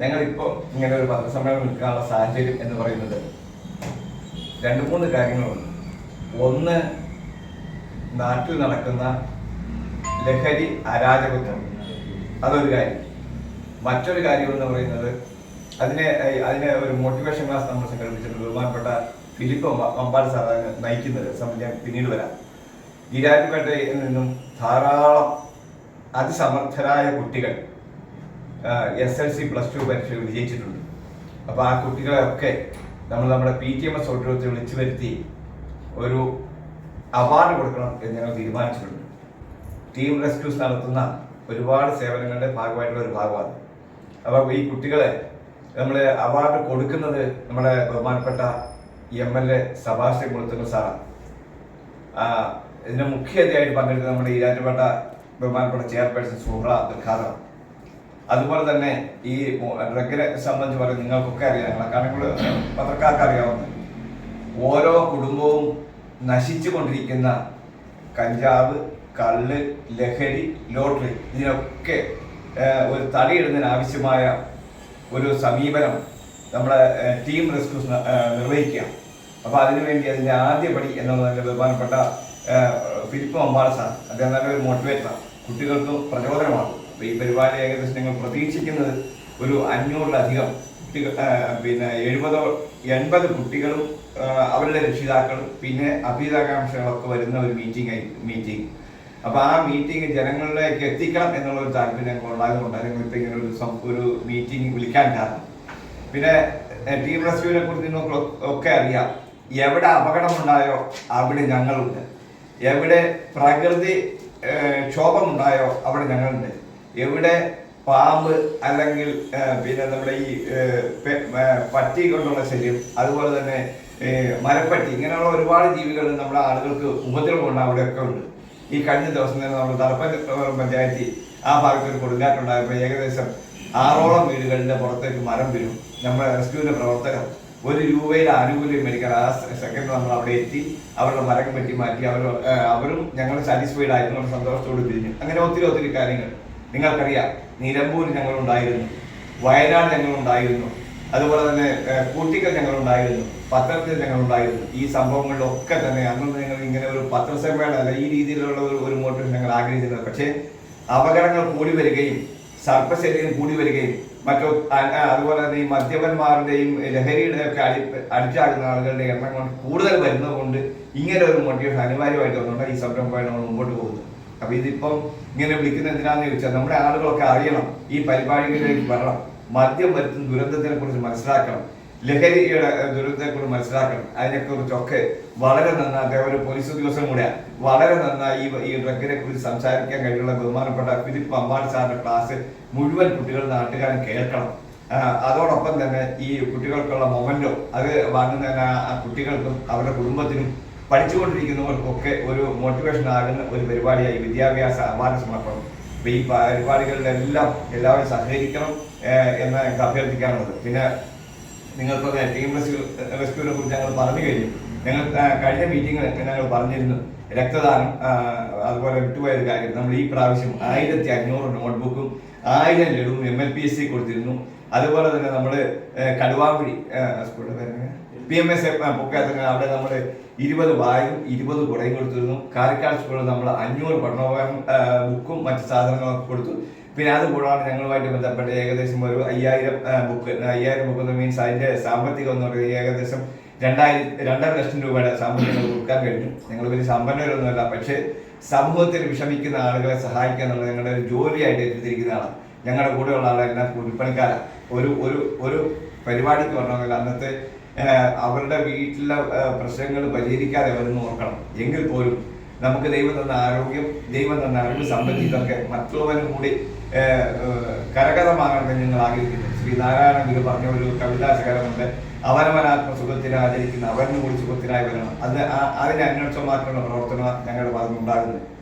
ഞങ്ങളിപ്പോൾ ഇങ്ങനെ ഒരു പത്രസമ്മേളനം നിൽക്കാനുള്ള സാഹചര്യം എന്ന് പറയുന്നത് രണ്ട് മൂന്ന് കാര്യങ്ങളുണ്ട്. ഒന്ന് നാട്ടിൽ നടക്കുന്ന ലഹരി അരാജകത്വം. അതൊരു കാര്യം. മറ്റൊരു കാര്യം എന്ന് പറയുന്നത് അതിനെ അതിനെ ഒരു മോട്ടിവേഷൻ ക്ലാസ് നമ്മൾ സംഘടിപ്പിച്ചിട്ടുണ്ട്. ബഹുമാനപ്പെട്ട ഫിലിപ്പ് മമ്പാട് സാറാണ് നയിക്കുന്നത്. സംബന്ധിച്ച് പിന്നീട് വരാം. ഗിരാജ്പേട്ടയിൽ നിന്നും ധാരാളം അതിസമർത്ഥരായ കുട്ടികൾ S L C plus two പരീക്ഷ വിജയിച്ചിട്ടുണ്ട്. അപ്പോൾ ആ കുട്ടികളെയൊക്കെ നമ്മൾ നമ്മുടെ പി ടി എം എസ് ഓഡിറ്റോറിയത്തിൽ വിളിച്ചു വരുത്തി ഒരു അവാർഡ് കൊടുക്കണം എന്ന് ഞങ്ങൾ തീരുമാനിച്ചിട്ടുണ്ട്. ടീം റെസ്ക്യൂസ് നടത്തുന്ന ഒരുപാട് സേവനങ്ങളുടെ ഭാഗമായിട്ടുള്ള ഒരു ഭാഗമാണ്. അപ്പോൾ ഈ കുട്ടികളെ നമ്മൾ അവാർഡ് കൊടുക്കുന്നത് നമ്മുടെ ബഹുമാനപ്പെട്ട M L A Subhash Kulathungal സാറാണ്. ഇതിന് മുഖ്യ അതിഥിയായിട്ട് പങ്കെടുക്കുന്ന നമ്മുടെ ഈരാറ്റുപേട്ട ബഹുമാനപ്പെട്ട ചെയർപേഴ്സൺ സുഹ്ര ഖാദർ അതുപോലെ തന്നെ ഈ ഡ്രഗിനെ സംബന്ധിച്ച് പറയും നിങ്ങൾക്കൊക്കെ അറിയാം. ഞങ്ങളെ കാരണം പത്രക്കാർക്ക് അറിയാവുന്ന ഓരോ കുടുംബവും നശിച്ചു കൊണ്ടിരിക്കുന്ന കഞ്ചാവ് കള്ള് ലഹരി ലോട്ടറി ഇതിനൊക്കെ ഒരു തടയിടുന്നതിന് ആവശ്യമായ ഒരു സമീപനം നമ്മുടെ ടീം റെസ്ക്യൂസ് നിർവഹിക്കുക അപ്പോൾ അതിനുവേണ്ടി അതിന്റെ ആദ്യ പടി എന്നുള്ളതിന്റെ ബഹുമാനപ്പെട്ട ഫിലിപ്പ് അമ്പാട് സാർ. അദ്ദേഹം നല്ലൊരു മോട്ടിവേറ്ററാണ്. കുട്ടികൾക്ക് പ്രചോദനമാണ്. അപ്പോൾ ഈ പരിപാടി ഏകദേശം ഞങ്ങൾ പ്രതീക്ഷിക്കുന്നത് ഒരു അഞ്ഞൂറിലധികം കുട്ടികൾ പിന്നെ എഴുപതോ എൺപത് കുട്ടികളും അവരുടെ രക്ഷിതാക്കളും പിന്നെ അഭീതാകാംക്ഷകളൊക്കെ വരുന്ന ഒരു മീറ്റിംഗ് മീറ്റിംഗ് അപ്പോൾ ആ മീറ്റിംഗ് ജനങ്ങളിലേക്ക് എത്തിക്കണം എന്നുള്ള ഒരു താല്പര്യം ഞങ്ങൾ ഉണ്ടായതുകൊണ്ട് ഞങ്ങൾ ഇങ്ങനെ ഒരു ഒരു മീറ്റിംഗ് വിളിക്കാൻ കാരണം പിന്നെ ടി റെസ്ക്യൂവിനെ കുറിച്ച് നിങ്ങൾക്ക് ഒക്കെ അറിയാം. എവിടെ അപകടമുണ്ടായോ അവിടെ ഞങ്ങളുണ്ട്. എവിടെ പ്രകൃതി ക്ഷോഭമുണ്ടായോ അവിടെ ഞങ്ങളുണ്ട്. എവിടെ പാമ്പ് അല്ലെങ്കിൽ പിന്നെ നമ്മുടെ ഈ പട്ടി കൊണ്ടുള്ള ശല്യം അതുപോലെ തന്നെ മരപ്പട്ടി ഇങ്ങനെയുള്ള ഒരുപാട് ജീവികൾ നമ്മുടെ ആളുകൾക്ക് ഉപദ്രവമുണ്ട് അവിടെയൊക്കെ ഉണ്ട്. ഈ കഴിഞ്ഞ ദിവസം തന്നെ നമ്മൾ തലപ്പൻ പഞ്ചായത്തിൽ ആ ഭാഗത്ത് ഒരു കൊടുങ്കാറ്റുണ്ടായപ്പോൾ ഏകദേശം ആറോളം വീടുകളുടെ പുറത്തേക്ക് മരം വീഴും. നമ്മുടെ റെസ്ക്യൂവിന്റെ പ്രവർത്തകർ ഒരു രൂപയുടെ ആനുകൂല്യം മേടിക്കാൻ ആ സെക്കൻഡ് നമ്മൾ അവിടെ എത്തി അവരുടെ മരം വെട്ടി മാറ്റി അവർ അവരും ഞങ്ങൾ സാറ്റിസ്ഫൈഡ് ആയിരുന്നു സന്തോഷത്തോട് പിരിഞ്ഞു അങ്ങനെ ഒത്തിരി ഒത്തിരി കാര്യങ്ങൾ. നിങ്ങൾക്കറിയാം നിലമ്പൂർ ഞങ്ങളുണ്ടായിരുന്നു വയനാട് ഞങ്ങളുണ്ടായിരുന്നു അതുപോലെ തന്നെ കൂട്ടിക്കൽ ഞങ്ങളുണ്ടായിരുന്നു പത്രത്തിൽ ഞങ്ങളുണ്ടായിരുന്നു. ഈ സംഭവങ്ങളിലൊക്കെ തന്നെ അന്ന് ഞങ്ങൾ ഇങ്ങനെ ഒരു പത്രസമ്മേളനം അല്ല ഈ രീതിയിലുള്ള ഒരു ഒരു മോട്ടിവേഷൻ ഞങ്ങൾ ആഗ്രഹിച്ചിരുന്നത്. പക്ഷേ അപകടങ്ങൾ കൂടി വരികയും സർപ്പശല്യം കൂടി വരികയും മറ്റു അതുപോലെ തന്നെ ഈ മദ്യപന്മാരുടെയും ലഹരിയുടെ ഒക്കെ അടി അടിച്ചാടുന്ന ആളുകളുടെ എണ്ണം കൊണ്ട് കൂടുതൽ വരുന്നത് കൊണ്ട് ഇങ്ങനെ ഒരു മോട്ടിവേഷൻ അനിവാര്യമായിട്ട് വന്നുകൊണ്ട് ഈ സംരംഭമായി നമ്മൾ മുമ്പോട്ട് പോകുന്നത് അപ്പൊ ഇതിപ്പം ഇങ്ങനെ വിളിക്കുന്നത് എന്തിനാന്ന് ചോദിച്ചാൽ നമ്മുടെ ആളുകളൊക്കെ അറിയണം ഈ പരിപാടികളിലേക്ക് വരണം. മദ്യം വരുത്തുന്ന ദുരന്തത്തിനെ കുറിച്ച് മനസ്സിലാക്കണം. ലഹരിയുടെ ദുരന്തത്തെ ദുരന്തത്തെക്കുറിച്ച് മനസ്സിലാക്കണം. അതിനെക്കുറിച്ചൊക്കെ വളരെ നന്നായി അദ്ദേഹം ഒരു പോലീസ് ഉദ്യോഗസ്ഥൻ കൂടെയാണ് വളരെ നന്നായി ഈ ഡ്രഗിനെ കുറിച്ച് സംസാരിക്കാൻ കഴിയുള്ള ബഹുമാനപ്പെട്ട ഫിലിപ്പ് അമ്പാട് സാറിന്റെ ക്ലാസ് മുഴുവൻ കുട്ടികൾ നാട്ടുകാരൻ കേൾക്കണം. അതോടൊപ്പം തന്നെ ഈ കുട്ടികൾക്കുള്ള മൊമെന്റോ അത് വാങ്ങുന്നതിന് ആ കുട്ടികൾക്കും അവരുടെ കുടുംബത്തിനും പഠിച്ചുകൊണ്ടിരിക്കുന്നവർക്കൊക്കെ ഒരു മോട്ടിവേഷൻ ആകുന്ന ഒരു പരിപാടിയായി വിദ്യാഭ്യാസ അവാർഡ് സമർപ്പണം അപ്പൊ ഈ പരിപാടികളിലെല്ലാം എല്ലാവരും സഹകരിക്കണം എന്ന് ഞങ്ങൾക്ക് അഭ്യർത്ഥിക്കാനുള്ളത്. പിന്നെ നിങ്ങൾക്കൊക്കെ ടീം റെസ്ക്യൂ റെസ്ക്യൂവിനെ കുറിച്ച് ഞങ്ങൾ പറഞ്ഞു കഴിഞ്ഞു. ഞങ്ങൾ കഴിഞ്ഞ മീറ്റിംഗിൽ ഞങ്ങൾ പറഞ്ഞിരുന്നു രക്തദാനം അതുപോലെ വിട്ടുപോയൊരു കാര്യം. നമ്മൾ ഈ പ്രാവശ്യം ആയിരത്തി അഞ്ഞൂറ് നോട്ട്ബുക്കും ആയിരം ലഡുവും M L P S C കൊടുത്തിരുന്നു. അതുപോലെ തന്നെ നമ്മൾ കടുവാമ്പിടി ആ, സ്കൂളിന്റെ പേര് പി എം എസ് പൊക്കാത്ത അവിടെ നമ്മൾ ഇരുപത് വായും ഇരുപത് കുടയും കൊടുത്തിരുന്നു. കാരക്കാട് സ്കൂളിൽ നമ്മൾ അഞ്ഞൂറ് പഠനോപകരണം ബുക്കും മറ്റ് സാധനങ്ങളൊക്കെ കൊടുത്തു. പിന്നെ അത് കൂടാതെ ഞങ്ങളുമായിട്ട് ബന്ധപ്പെട്ട് ഏകദേശം ഒരു അയ്യായിരം ബുക്ക് അയ്യായിരം ബുക്ക് മീൻസ് അതിന്റെ സാമ്പത്തികം എന്ന് പറയുന്നത് ഏകദേശം രണ്ടായിരം രണ്ടര ലക്ഷം രൂപയുടെ സാമ്പത്തികം കൊടുക്കാൻ കഴിഞ്ഞു. ഞങ്ങൾ വലിയ സമ്പന്നരൊന്നുമല്ല പക്ഷേ സമൂഹത്തിൽ വിഷമിക്കുന്ന ആളുകളെ സഹായിക്കുക എന്നുള്ളത് ഞങ്ങളുടെ ഒരു ജോലിയായിട്ട് ഏറ്റെടുത്തിരിക്കുന്ന ആളാണ് ഞങ്ങളുടെ കൂടെയുള്ള ആളെല്ലാം കൂലിപ്പണിക്കാരാണ് ഒരു ഒരു ഒരു പരിപാടിക്ക് പറഞ്ഞാൽ അന്നത്തെ അവരുടെ വീട്ടിലെ പ്രശ്നങ്ങൾ പരിഹരിക്കാതെ വരുന്ന നോക്കണം എങ്കിൽ പോലും നമുക്ക് ദൈവം തന്ന ആരോഗ്യം ദൈവം തന്ന അറിവ് സമ്പത്തി ഇതൊക്കെ മറ്റുള്ളവരും കൂടി കരകതമാകണമെന്ന് ഞങ്ങൾ ആഗ്രഹിക്കുന്നു. ശ്രീ നാരായണ ഗുരു പറഞ്ഞ ഒരു കവിതാ ശകലമുണ്ട് അവനവനാത്മ സുഖത്തിന് ആചരിക്കുന്ന അവനും കൂടി സുഖത്തിനായി വരണം. അത് അതിന് അന്വേഷണമാക്കുന്ന പ്രവർത്തനം ഞങ്ങളുടെ ഭാഗത്തുനിന്നുണ്ടാകുന്നത്